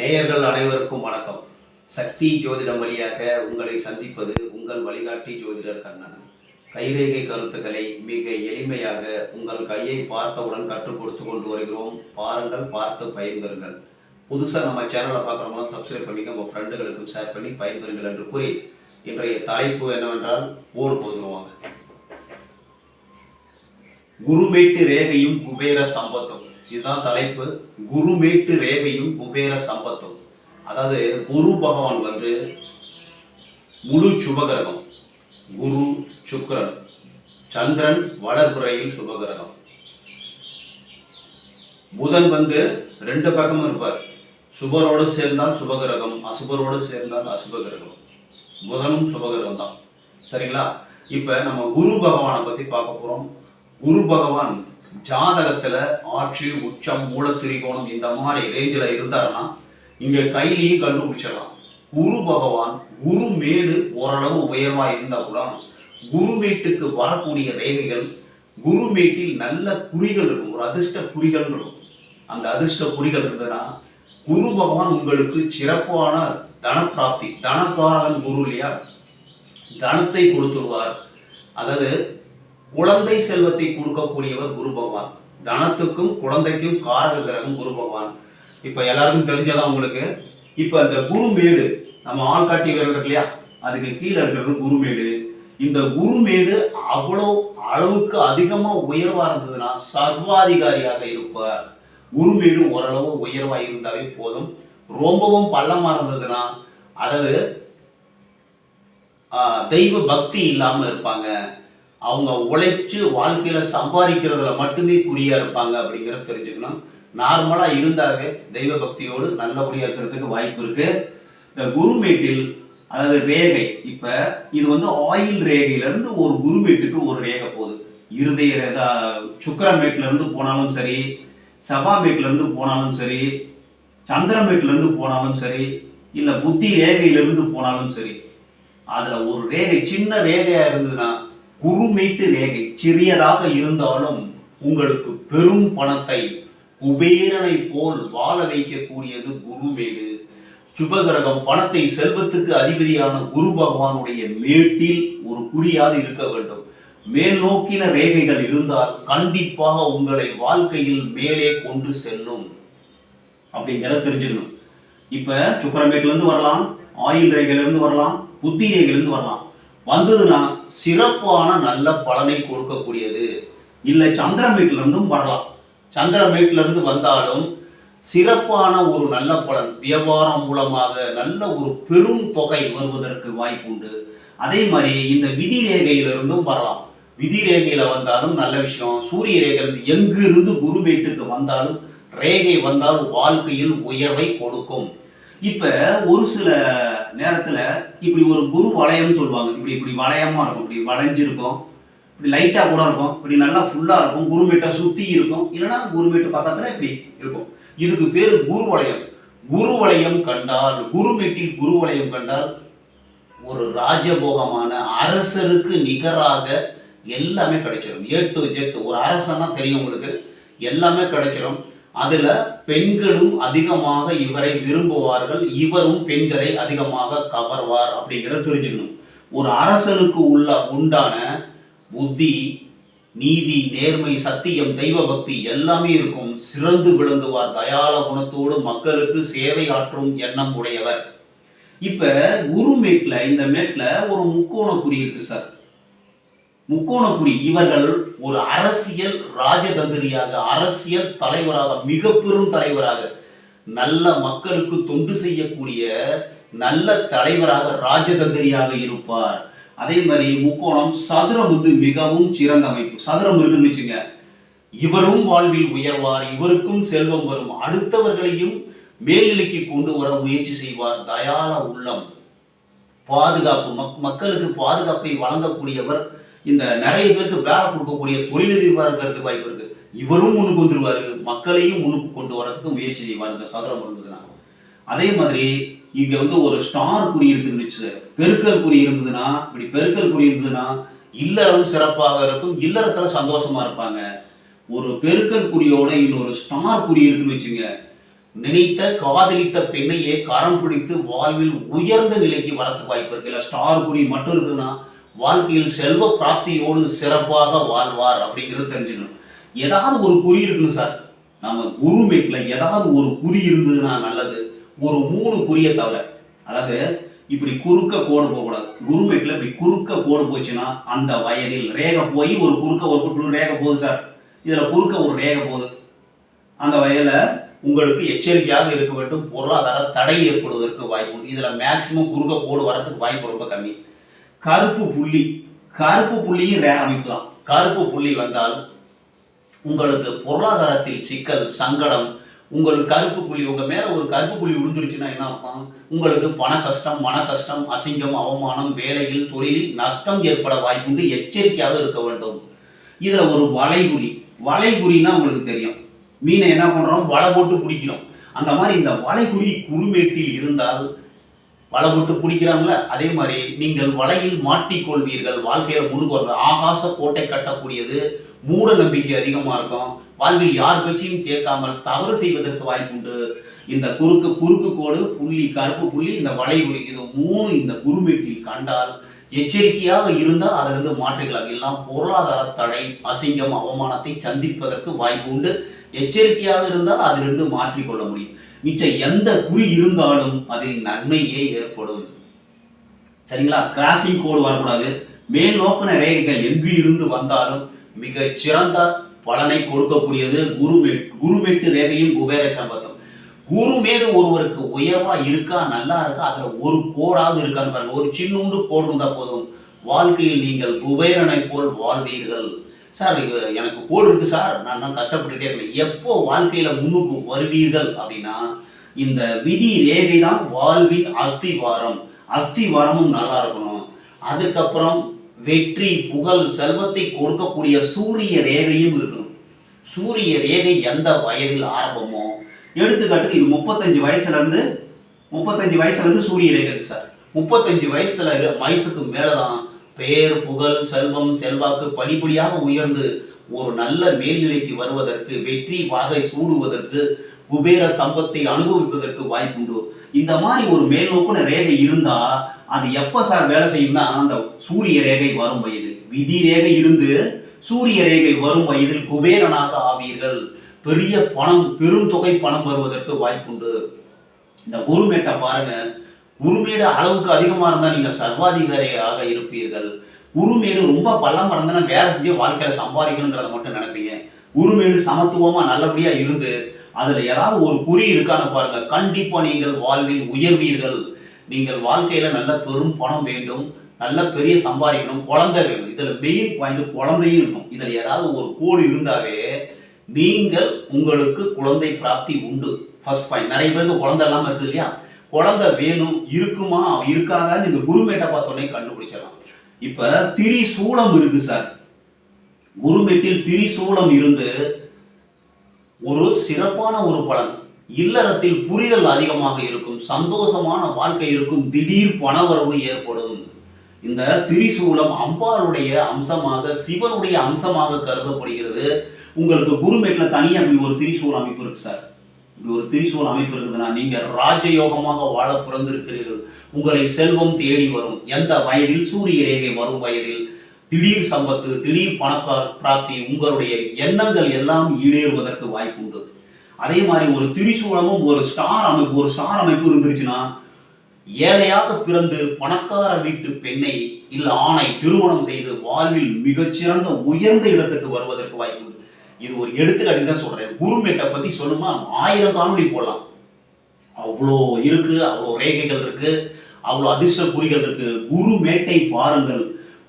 நேயர்கள் அனைவருக்கும் வணக்கம். சக்தி ஜோதிடம் வழியாக உங்களை சந்திப்பது உங்கள் வழிகாட்டி ஜோதிடர் கண்ணன். கைரேகை கருத்துக்களை மிக எளிமையாக உங்கள் கையை பார்த்தவுடன் கற்றுக் கொடுத்து கொண்டு வருகிறோம். பாருங்கள் பார்த்து பயன்பெறுங்கள். புதுசாக நம்ம சேனலை பார்க்குறவங்க சப்ஸ்கிரைப் பண்ணிக்க உங்கள் ஃப்ரெண்டுகளுக்கும் ஷேர் பண்ணி பயன்பெறுங்கள் என்று கூறி இன்றைய தலைப்பு என்னவென்றால் ஓர் போதுருவாங்க குருமேட்டு ரேகையும் குபேர சம்பத்தும். இதுதான் தலைப்பு. குருமேட்டு ரேகையும் குபேர சம்பத்தும். அதாவது குரு பகவான் வந்து முழு சுபகிரகம். குரு சுக்கரன் சந்திரன் வளர்புறையில் சுபகிரகம். புதன் வந்து ரெண்டு பக்கமும் இருப்பார். சுபரோடு சேர்ந்தால் சுபகிரகம் அசுபரோடு சேர்ந்தால் அசுபகிரகம். புதனும் சுபகிரகம் தான். சரிங்களா? இப்போ நம்ம குரு பகவானை பற்றி பார்க்க போகிறோம் குரு பகவான் ஜாதகத்தில் ஆட்சி உச்சம் மூலத்திரிகோணம் இந்த மாதிரி ரேஞ்சில் இருந்தாருன்னா இங்கே கையிலையும் கண்டுபிடிச்சிடலாம் குரு பகவான் குரு மேடு ஓரளவு உயர்வாக இருந்தால் கூட குரு மேட்டுக்கு வரக்கூடிய ரேகைகள் குரு மேட்டில் நல்ல குறிகள் இருக்கும். ஒரு அதிர்ஷ்ட குறிகள் இருக்கும். அந்த அதிர்ஷ்ட குறிகள் இருந்ததுன்னா குரு பகவான் உங்களுக்கு சிறப்பான தனப்பிராப்தி தனக்காரகன் குரு இல்லையா? தனத்தை கொடுத்துருவார். அதாவது குழந்தை செல்வத்தை கொடுக்கக்கூடியவர் குரு பகவான். தனத்துக்கும் குழந்தைக்கும் காரக கிரகம் குரு பகவான். இப்போ எல்லாருக்கும் தெரிஞ்சதான் உங்களுக்கு? இப்போ அந்த குருமேடு நம்ம ஆள்காட்டி விரல் இருக்கு இல்லையா? அதுக்கு கீழே இருக்கிறது குருமேடு இந்த குருமேடு அவ்வளோ அளவுக்கு அதிகமாக உயர்வாக இருந்ததுன்னா சர்வாதிகாரியாக இருப்பார். குருமேடு ஓரளவு உயர்வாக இருந்தாலே போதும். ரொம்பவும் பள்ளமாக இருந்ததுன்னா அதாவது தெய்வ பக்தி இல்லாமல் இருப்பாங்க. அவங்க உழைச்சு வாழ்க்கையில் சம்பாதிக்கிறதுல மட்டுமே குறியா இருப்பாங்க அப்படிங்கிறத தெரிஞ்சுக்கணும். நார்மலாக இருந்தாவே தெய்வ பக்தியோடு நல்லபடியாக இருக்கிறதுக்கு வாய்ப்பு இருக்கு. இந்த குருமேட்டில் அதாவது ரேகை இப்போ இது வந்து ஆயில் ரேகையிலேருந்து ஒரு குருமேட்டுக்கு ஒரு ரேகை போகுது. இருதய ரேகா சுக்கரமேட்லேருந்து போனாலும் சரி சபாமேட்லேருந்து போனாலும் சரி சந்திரமேட்லேருந்து போனாலும் சரி இல்லை புத்தி ரேகையிலேருந்து போனாலும் சரி அதில் ஒரு ரேகை சின்ன ரேகையாக இருந்ததுன்னா குறுமீட்டு ரேகை சிறியதாக இருந்தாலும் உங்களுக்கு பெரும் பணத்தை குபேரனை போல் வாழ வைக்கக்கூடியது குருமேடு. சுபகிரகம் பணத்தை செல்வத்துக்கு அதிபதியான குரு பகவானுடைய மேட்டில் ஒரு குறியாது இருக்க வேண்டும். மேல் நோக்கின ரேகைகள் இருந்தால் கண்டிப்பாக உங்களை வாழ்க்கையில் மேலே கொண்டு செல்லும். அப்படிங்கிறத தெரிஞ்சுக்கணும். இப்ப சுக்கிரமேட்லேருந்து வரலாம் ஆயில் ரேகையிலேருந்து வரலாம் புத்தி ரேகையிலிருந்து வரலாம். வந்ததுன்னா சிறப்பான நல்ல பலனை கொடுக்கக்கூடியது. இல்லை சந்திரமேட்ல இருந்தும் வரலாம். சந்திரமேட்ல இருந்து வந்தாலும் சிறப்பான ஒரு நல்ல பலன் வியாபாரம் மூலமாக நல்ல ஒரு பெரும் தொகை வருவதற்கு வாய்ப்பு உண்டு. அதே மாதிரி இந்த விதி ரேகையிலிருந்தும் வரலாம். விதி ரேகையில் வந்தாலும் நல்ல விஷயம். சூரிய ரேகையிலிருந்து எங்கிருந்து குரு வீட்டுக்கு வந்தாலும் ரேகை வந்தால் வாழ்க்கையில் உயர்வை கொடுக்கும். இப்ப ஒரு சில நேரத்துல இப்படி ஒரு குரு வளையம்னு சொல்லுவாங்க. இப்படி இப்படி வளையமா இருக்கும். இப்படி வளைஞ்சிருக்கும் இப்படி லைட்டா கூட இருக்கும். இப்படி நல்லா ஃபுல்லா இருக்கும். குருமேட்டை சுத்தி இருக்கும். இல்லைன்னா குருமேட்டு பக்கத்துல இப்படி இருக்கும். இதுக்கு பேர் குரு வளையம். குரு வளையம் கண்டால் குருமேட்டில் குரு வளையம் கண்டால் ஒரு ராஜபோகமான அரசருக்கு நிகராக எல்லாமே கிடைச்சிடும் ஏ டு ஜெட் ஒரு அரசன்னா தெரியும் உங்களுக்கு. எல்லாமே கிடைச்சிடும் அதில் பெண்களும் அதிகமாக இவரை விரும்புவார்கள் இவரும் பெண்களை அதிகமாக கவர்வார் அப்படிங்கிறத தெரிஞ்சுக்கணும். ஒரு அரசனுக்கு உள்ள உண்டான புத்தி நீதி நேர்மை சத்தியம் தெய்வ பக்தி எல்லாமே இருக்கும். சிறந்து விளங்குவார் தயால குணத்தோடு மக்களுக்கு சேவை ஆற்றும் எண்ணம் உடையவர். இப்ப குரு மேட்ல இந்த மேட்ல ஒரு முக்கோண குறி இருக்கு சார். முக்கோண இவர்கள் ஒரு அரசியல் ராஜதந்திரியாக அரசியல் தலைவராக மிக பெரும் தலைவராக நல்ல மக்களுக்கு தொண்டு செய்யக்கூடிய நல்ல தலைவராக ராஜதந்திரியாக இருப்பார். அதே மாதிரி முக்கோணம் சதுரம் வந்து மிகவும் சிறந்த அமைப்பு. சதுரம் இருக்குன்னு வச்சுங்க. இவரும் வாழ்வில் உயர்வார் இவருக்கும் செல்வம் வரும். அடுத்தவர்களையும் மேல்நிலைக்கு கொண்டு வர முயற்சி செய்வார். தயால உள்ளம். பாதுகாப்பு. மக் மக்களுக்கு பாதுகாப்பை வழங்கக்கூடியவர் இந்த நிறைய பேருக்கு வேலை கொடுக்கக்கூடிய தொழிலதிபராக இருக்கிறதுக்கு வாய்ப்பு இருக்கு. இவரும் முன்னுக்கு வந்துருவாரு. மக்களையும் முன்னுக்கு கொண்டு வரதுக்கு முயற்சி செய்வார் இந்த சதுரம் இருந்ததுன்னா அதே மாதிரி இங்க வந்து ஒரு ஸ்டார் குறி இருக்குன்னு வச்சு பெருக்கல் குறி இருந்ததுன்னா இப்படி பெருக்கல் குறி இருந்ததுன்னா இல்லறம் சிறப்பாக இருக்கும் இல்லறத்துல சந்தோஷமா இருப்பாங்க. ஒரு பெருக்கல் குறியோட இன்னொரு ஸ்டார் குறி இருக்குன்னு வச்சுங்க நினைத்த காதலித்த பெண்ணையே கரம் பிடித்து வாழ்வில் உயர்ந்த நிலைக்கு வரத்துக்கு வாய்ப்பு இருக்கு. இல்லை ஸ்டார் குறி மட்டும் இருக்குதுன்னா வாழ்க்கையில் செல்வ பிராப்தியோடு சிறப்பாக வாழ்வார் அப்படிங்கிறது தெரிஞ்சுக்கணும். ஏதாவது ஒரு குறி இருக்கணும் சார். நம்ம குருமேட்டில் ஏதாவது ஒரு குறி இருந்ததுன்னா நல்லது. ஒரு மூணு குறியை தவிர. அதாவது இப்படி குறுக்க கோடு போகக்கூடாது. குருமேட்டில் இப்படி குறுக்க கோடு போச்சுன்னா அந்த வயதில் ரேகை போய் ஒரு குறுக்க ஒரு குறுக்க ரேகை போகுது சார். இதில் குறுக்க ஒரு ரேகை போகுது. அந்த வயதில் உங்களுக்கு எச்சரிக்கையாக இருக்க வேண்டும். பொருளாதார தடை ஏற்படுவதற்கு வாய்ப்பு இதில் மேக்சிமம் குறுக்க கோடு வரதுக்கு வாய்ப்பு ரொம்ப கம்மி. கருப்பு புள்ளி கருப்பு புள்ளியும் ரேர் அமைப்பு தான் கருப்பு புள்ளி வந்தால் உங்களுக்கு பொருளாதாரத்தில் சிக்கல் சங்கடம் உங்களுக்கு கருப்பு புள்ளி உங்கள் மேலே ஒரு கருப்பு புள்ளி விழுந்துருச்சுன்னா என்ன அர்த்தம்? உங்களுக்கு பண கஷ்டம் மன கஷ்டம் அசிங்கம் அவமானம் வேலையில் தொழிலில் நஷ்டம் ஏற்பட வாய்ப்புண்டு எச்சரிக்கையாக இருக்க வேண்டும். இதில் ஒரு வளைகுறி. வளைகுறின்னா உங்களுக்கு தெரியும். மீனை என்ன பண்ணுறோம் வலை போட்டு பிடிக்கிறோம். அந்த மாதிரி இந்த வளைகுறி குறுமேட்டில் இருந்தால் வலை போட்டு பிடிக்கிறாங்கள? அதே மாதிரி நீங்கள் வலையில் மாட்டிக்கொள்வீர்கள். வாழ்க்கையில் முன்னுக்கு ஆகாச கோட்டை கட்டக்கூடியது. மூட நம்பிக்கை அதிகமாக இருக்கும். வாழ்வில் யார் பேச்சையும் கேட்காமல் தவறு செய்வதற்கு வாய்ப்புண்டு இந்த குறுக்கு குறுக்கு கோடு புள்ளி கருப்பு புள்ளி இந்த வளைகுறி இது மூணு இந்த குருமேட்டில் கண்டால் எச்சரிக்கையாக இருந்தால் அதிலிருந்து மாற்றுகளாக எல்லாம் பொருளாதார தடை அசிங்கம் அவமானத்தை சந்திப்பதற்கு வாய்ப்பு உண்டு. எச்சரிக்கையாக இருந்தால் அதிலிருந்து மாற்றிக்கொள்ள முடியும். மிச்ச எந்த குறி இருந்தாலும் அதில் நன்மையே ஏற்படும். சரிங்களா? கிராசிங் கோடு வரக்கூடாது. மேல் நோக்கின ரேகைகள் எங்கு இருந்து வந்தாலும் மிக சிறந்த பலனை கொடுக்கக்கூடியது குருமே குருமெட்டு ரேகையும் குபேர சம்பத்தம். குருமேடு ஒருவருக்கு உயர்வா இருக்கா நல்லா இருக்கா அதுல ஒரு கோடாவது இருக்கான்னு பாருங்க. ஒரு சின்னூண்டு கோடு இருந்தா போதும். வாழ்க்கையில் நீங்கள் குபேரனை போல் வாழ்வீர்கள். சார் எனக்கு கோடு இருக்கு சார். நான் தான் கஷ்டப்பட்டுட்டே இருக்கேன். எப்போ வாழ்க்கையில முன்னுக்கு வருவீர்கள்? அப்படின்னா இந்த விதி ரேகை தான் வாழ்வின் அஸ்திவாரம் அஸ்திவாரமும் நல்லா இருக்கணும். அதுக்கப்புறம் வெற்றி புகழ் செல்வத்தை கொடுக்கக்கூடிய சூரிய ரேகையும் இருக்கணும். சூரிய ரேகை எந்த வயதில் ஆரம்பமோ எடுத்துக்காட்டுக்கு இது முப்பத்தஞ்சு வயசுலேருந்து முப்பத்தஞ்சு வயசுலேருந்து சூரிய ரேகை இருக்கு சார். முப்பத்தஞ்சு வயசுல வயசுக்கு மேலே தான் பெயர் புகழ் செல்வம் செல்வாக்கு படிப்படியாக உயர்ந்து ஒரு நல்ல மேல்நிலைக்கு வருவதற்கு வெற்றி வாகை சூடுவதற்கு குபேர சம்பத்தை அனுபவிப்பதற்கு வாய்ப்புண்டு இந்த மாதிரி ஒரு மேல்நோக்குன ரேகை இருந்தா அது எப்ப சார் வேலை செய்யும்னா அந்த சூரிய ரேகை வரும் வயது. விதி ரேகை இருந்து சூரிய ரேகை வரும் வயதில் குபேரனாக ஆவீர்கள். பெரிய பணம் பெரும் தொகை பணம் வருவதற்கு வாய்ப்புண்டு இந்த குருமேட்டை பாருங்க குருமேடு அளவுக்கு அதிகமாக இருந்தால் நீங்கள் சர்வாதிகாரியாக இருப்பீர்கள். குருமேடு ரொம்ப பள்ளம் இருந்தனா வேலை செஞ்சு வாழ்க்கையில் சம்பாதிக்கணுங்கிறத மட்டும் நினைப்பீங்க. குருமேடு சமத்துவமாக நல்லபடியாக இருந்து அதில் ஏதாவது ஒரு குறி இருக்கான்னு பாருங்கள் கண்டிப்பாக நீங்கள் வாழ்வில் உயர்வீர்கள். நீங்கள் வாழ்க்கையில் நல்ல பெரும் பணம் வேண்டும் நல்ல பெரிய சம்பாதிக்கணும் குழந்தை வேணும் இதில் மெயின் பாயிண்ட் குழந்தையும் இருக்கும் இதில் ஏதாவது ஒரு கோடு இருந்தாவே நீங்கள் உங்களுக்கு குழந்தை பிராப்தி உண்டு. ஃபர்ஸ்ட் பாயிண்ட் நிறைய பேருக்கு குழந்தை இல்லாமல் இருக்குது இல்லையா? குழந்தை வேணும் இருக்குமா? இருக்காதான்னு இந்த குருமேட்டை பார்த்தோன்னே கண்டுபிடிச்சிடலாம். இப்போ திரிசூலம் இருக்கு சார். குருமேட்டில் திரிசூலம் இருந்து ஒரு சிறப்பான ஒரு பலன். இல்லறத்தில் புரிதல் அதிகமாக இருக்கும் சந்தோஷமான வாழ்க்கை இருக்கும் திடீர் பணவரவு ஏற்படும். இந்த திரிசூலம் அம்பாளுடைய அம்சமாக சிவனுடைய அம்சமாக கருதப்படுகிறது. உங்களுக்கு குருமேட்டில் தனி அமைப்பு ஒரு திரிசூல் அமைப்பு இருக்கு சார். ஒரு திரிசூல் அமைப்பு இருக்குதுன்னா நீங்கள் ராஜயோகமாக வாழ பிறந்திருக்கிறீர்கள். உங்களை செல்வம் தேடி வரும். எந்த வயதில்? சூரிய ரேகை வரும் வயதில். திடீர் சம்பத்து திடீர் பண பிராப்தி உங்களுடைய எண்ணங்கள் எல்லாம் ஈடேறுவதற்கு வாய்ப்புண்டு அதே மாதிரி ஒரு திரிசூலமும் ஒரு ஸ்டார் அமைப்பு ஒரு ஸ்டார் அமைப்பு இருந்துருச்சுன்னா ஏழையாக பிறந்து பணக்கார வீட்டு பெண்ணை இல்லை ஆணை திருமணம் செய்து வாழ்வில் மிகச்சிறந்த உயர்ந்த இடத்துக்கு வருவதற்கு வாய்ப்பு உண்டு. இது ஒரு எடுத்துக்காட்டி தான் சொல்கிறேன் குருமேட்டை பற்றி சொல்லணுமா ஆயிரம் காணொலி போடலாம். அவ்வளோ இருக்குது அவ்வளோ ரேகைகள் இருக்குது அவ்வளோ அதிர்ஷ்ட குறிகள் இருக்குது குருமேட்டை பாருங்கள்.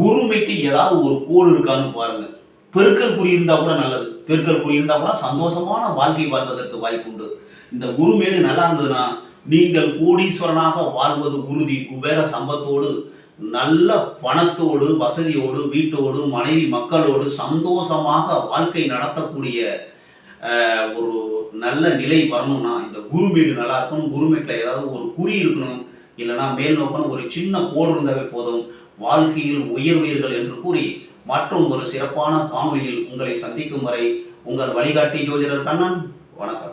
குருமேட்டை ஏதாவது ஒரு கோடு இருக்கான்னு பாருங்கள் பெருக்கல் குறி இருந்தால் கூட நல்லது. பெருக்கல் குறி இருந்தால் கூட சந்தோஷமான வாழ்க்கை வாழ்வதற்கு வாய்ப்பு உண்டு. இந்த குருமேடு நல்லா இருந்ததுன்னா நீங்கள் கோடீஸ்வரனாக வாழ்வது உறுதி. குபேர சம்பத்தோடு நல்ல பணத்தோடு வசதியோடு வீட்டோடு மனைவி மக்களோடு சந்தோஷமாக வாழ்க்கை நடத்தக்கூடிய ஒரு நல்ல நிலை வரணும்னா இந்த குருமேடு நல்லா இருக்கணும். குருமேட்டில் ஏதாவது ஒரு குறி இருக்கணும். இல்லைன்னா மேல் நோக்கணும் ஒரு சின்ன கோடு இருந்தாவே போதும். வாழ்க்கையில் உயர்வீர்கள் என்று கூறி மற்றும் ஒரு சிறப்பான காணொலியில் உங்களை சந்திக்கும் வரை உங்கள் வழிகாட்டி ஜோதிடர் கண்ணன். வணக்கம்.